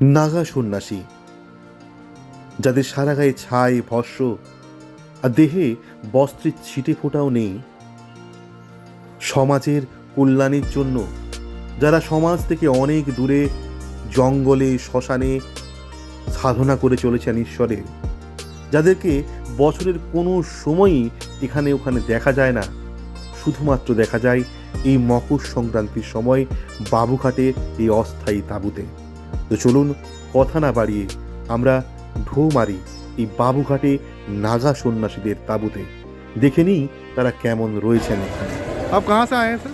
নাগা সন্ন্যাসী, যাদের সারা গায়ে ছাই, ভস্য আর দেহে বস্ত্রের ছিটে ফোটাও নেই। সমাজের কল্যাণের জন্য যারা সমাজ থেকে অনেক দূরে জঙ্গলে, শ্মশানে সাধনা করে চলেছেন ঈশ্বরের যাদেরকে বছরের কোনো সময়ই এখানে ওখানে দেখা যায় না। শুধুমাত্র দেখা যায় এই মকর সংক্রান্তির সময় বাবুঘাটে এই অস্থায়ী তাঁবুতে। তো চলুন কথা না বাড়িয়ে আমরা ঢো মারি এই বাবুঘাটে নাগা সন্ন্যাসীদের তাঁবুতে দেখে নিই তারা কেমন রয়েছেন এখানে आप कहाँ से आए हैं सर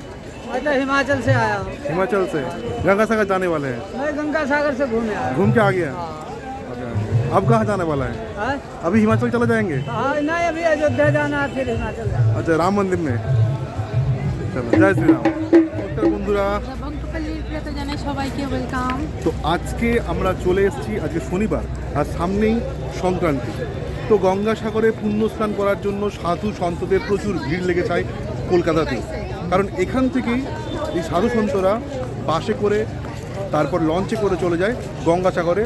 मैं तो हिमाचल से आया हूँ हिमाचल से गंगा सागर जाने वाले हैं मैं गंगा सागर से घूमने आया घूम के आ गए हैं हाँ अच्छा। अब कहाँ जाने वाला है हाँ? अभी हिमाचल चले जाएंगे हाँ नहीं अभी अयोध्या जाना है फिर हिमाचल जाना अच्छा राम मंदिर में चलो जय श्री राम নমস্কার বন্ধুরা বঙ্গপল্লীর প্রিয়ত জানাই সবাইকে ওয়েলকাম তো আজকে আমরা চলে এসেছি, আজকে শনিবার, আর সামনেই সংক্রান্তি। তো গঙ্গাসাগরে পুণ্য স্নান করার জন্য সাধু সন্তদের প্রচুর ভিড় লেগে যায় কলকাতাতে কারণ এখান থেকেই এই সাধু সন্তরা বাসে করে, তারপর লঞ্চে করে চলে যায় গঙ্গাসাগরে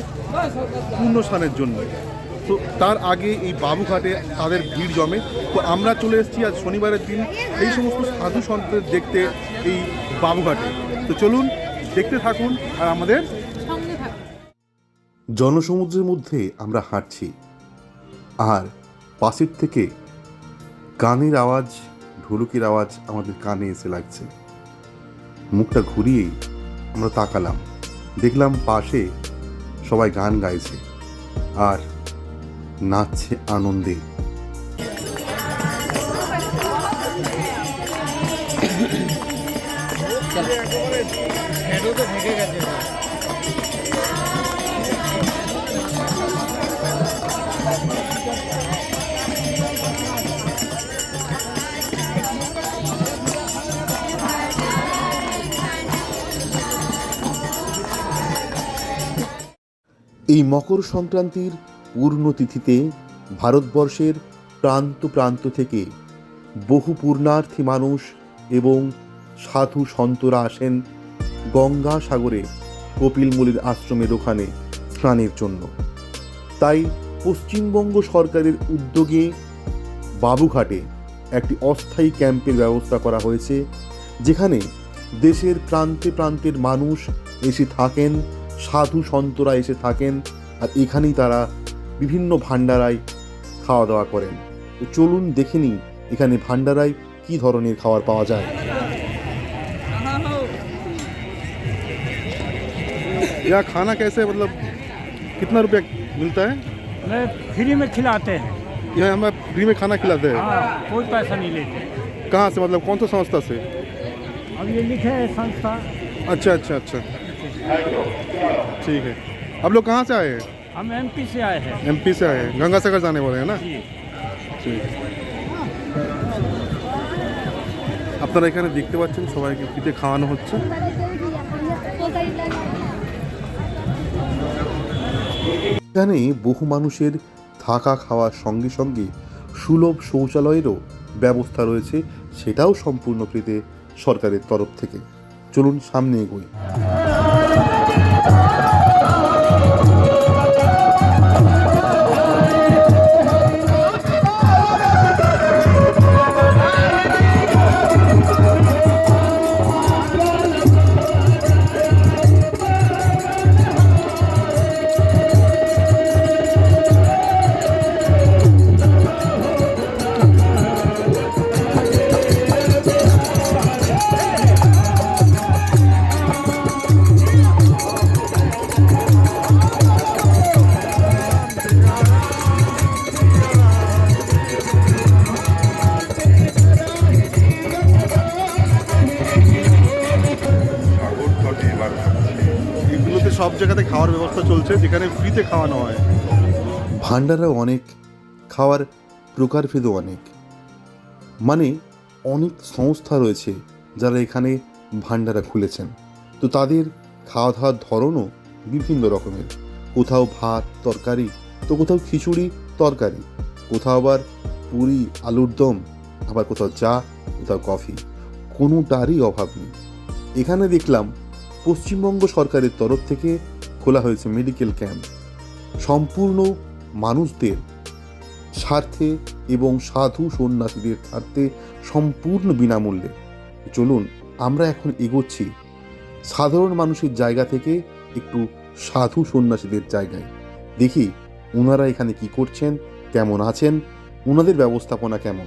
পুণ্য স্নানের জন্য। তো তার আগে এই বাবুঘাটে তাদের ভিড় জমে। তো আমরা চলে এসেছি আজ শনিবারের দিন এই সমস্ত সাধু সন্তদের দেখতে এই বাবুঘাটে। তো চলুন দেখতে থাকুন আর আমাদের জনসমুদ্রের মধ্যে আমরা হাঁটছি আর পাশের থেকে কানের আওয়াজ ঢোলকের আওয়াজ আমাদের কানে এসে লাগছে। মুখটা ঘুরিয়েই আমরা তাকালাম। দেখলাম পাশে সবাই গান গাইছে আর নাচছে আনন্দে। এই মকর সংক্রান্তির পূর্ণতিথিতে ভারতবর্ষের প্রান্ত প্রান্ত থেকে বহু পূর্ণার্থী মানুষ এবং সাধু সন্তরা আসেন গঙ্গা সাগরে কপিলমুলির আশ্রমের ওখানে স্নানের জন্য। তাই পশ্চিমবঙ্গ সরকারের উদ্যোগে বাবুঘাটে একটি অস্থায়ী ক্যাম্পের ব্যবস্থা করা হয়েছে, যেখানে দেশের প্রান্তে প্রান্তের মানুষ এসে থাকেন সাধু সন্তরা এসে থাকেন আর এখানেই তারা বিভিন্ন ভান্ডারায় খাওয়া দাওয়া করেন তো চলুন দেখে নিই এখানে ভান্ডারায় কী ধরনের খাবার পাওয়া যায় यहाँ खाना कैसे मतलब कितना रुपया मिलता है मैं फ्री में खिलाते हैं यहाँ हमें फ्री में खाना खिलाते हैं हाँ कोई पैसा नहीं लेते कहाँ से मतलब कौन सा संस्था से अब ये लिखे है संस्था अच्छा अच्छा अच्छा ठीक है आप लोग कहाँ से आए हैं हम एमपी से आए हैं एम से आए हैं गंगा सागर जाने वाले हैं ना जी ঠিক আপনারা এখানে দেখতে পাচ্ছেন সবাইকে ফ্রিতে খাওয়ানো হচ্ছে এখানে বহু মানুষের থাকা খাওয়ার সঙ্গে সঙ্গে সুলভ শৌচালয়েরও ব্যবস্থা রয়েছে সেটাও সম্পূর্ণ ফ্রিতে সরকারের তরফ থেকে চলুন সামনে এগোই চলছে যেখানে ফ্রিতে খাওয়ানো হয়। ভান্ডারও অনেক, খাওয়ার প্রকারভেদও অনেক। মানে অনেক সংস্থা রয়েছে যারা এখানে ভান্ডারা খুলেছেন। তো তাদের খাওয়া দাওয়ার ধরনও বিভিন্ন রকমের। কোথাও ভাত, তরকারি, তো কোথাও খিচুড়ি, তরকারি। কোথাও আবার পুরি, আলুর দম, আবার কোথাও চা, কোথাও কফি। কোনোটারই অভাব নেই। এখানে দেখলাম পশ্চিমবঙ্গ সরকারের তরফ থেকে খোলা হয়েছে মেডিকেল ক্যাম্প সম্পূর্ণ মানুষদের স্বার্থে এবং সাধু সন্ন্যাসীদের স্বার্থে সম্পূর্ণ বিনামূল্যে। চলুন, আমরা এখন এগোচ্ছি সাধারণ মানুষের জায়গা থেকে একটু সাধু সন্ন্যাসীদের জায়গায়। দেখি ওনারা এখানে কি করছেন, কেমন আছেন ওনাদের ব্যবস্থাপনা কেমন?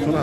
শোনা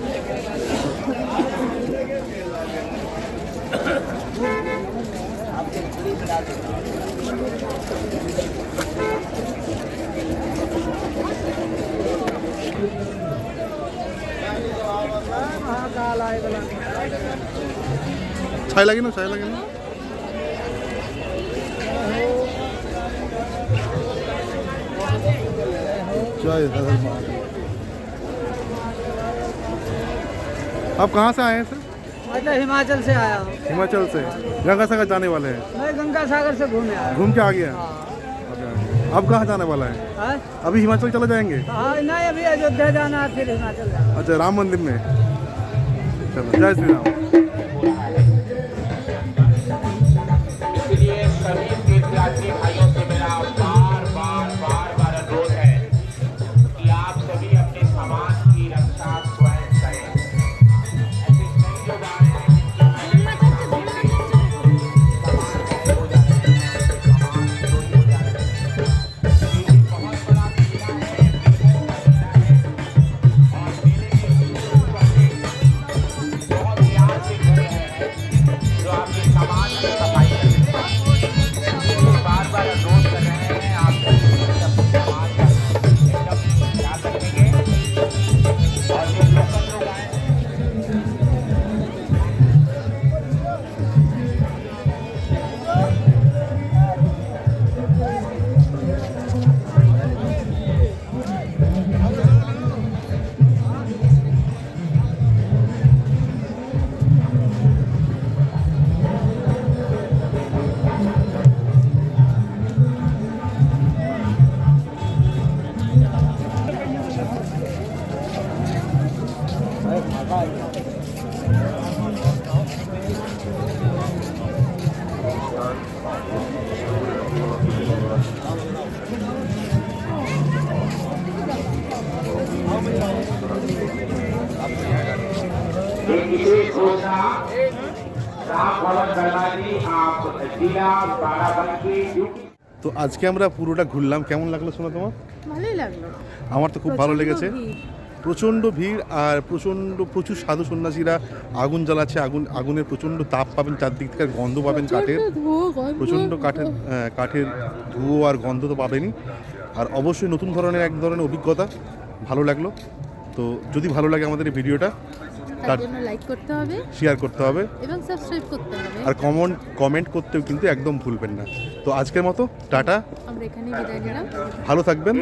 छाई ना छाई लगे ना। जय आप कहाँ से आए हैं सर? मैं तो हिमाचल से आया हूँ। हिमाचल से। गंगा सागर जाने वाले हैं? मैं गंगा सागर से घूमे आया घूम के आ गया? हाँ। अच्छा। अब कहाँ जाने वाला है? हाँ? अभी हिमाचल चले जाएँगे? हाँ नहीं अभी अयोध्या जाना है फिर हिमाचल जाना अच्छा राम मंदिर में। चलो जय श्री राम। তো আজকে আমরা পুরোটা ঘুরলাম। কেমন লাগল শোনা তোমার? ভালোই লাগল। আমার তো খুব ভালো লেগেছে। প্রচণ্ড ভিড়। আর প্রচণ্ড প্রচুর সাধু সন্ন্যাসীরা আগুন জ্বালাচ্ছে আগুন আগুনের প্রচণ্ড তাপ পাবেন চারদিক থেকে গন্ধ পাবেন কাঠের। প্রচণ্ড কাঠের কাঠের ধুয়ো আর গন্ধ তো পাবেনই। আর অবশ্যই নতুন ধরনের এক ধরনের অভিজ্ঞতা ভালো লাগল। তো যদি ভালো লাগে আমাদের এই ভিডিওটা তার লাইক করতে হবে। শেয়ার করতে হবে। এবং সাবস্ক্রাইব করতে হবে। আর কমেন্ট কমেন্ট করতেও কিন্তু একদম ভুলবেন না। তো আজকের মতো টাটা। আমরা এখানে বিদায় নিলাম। ভালো থাকবেন।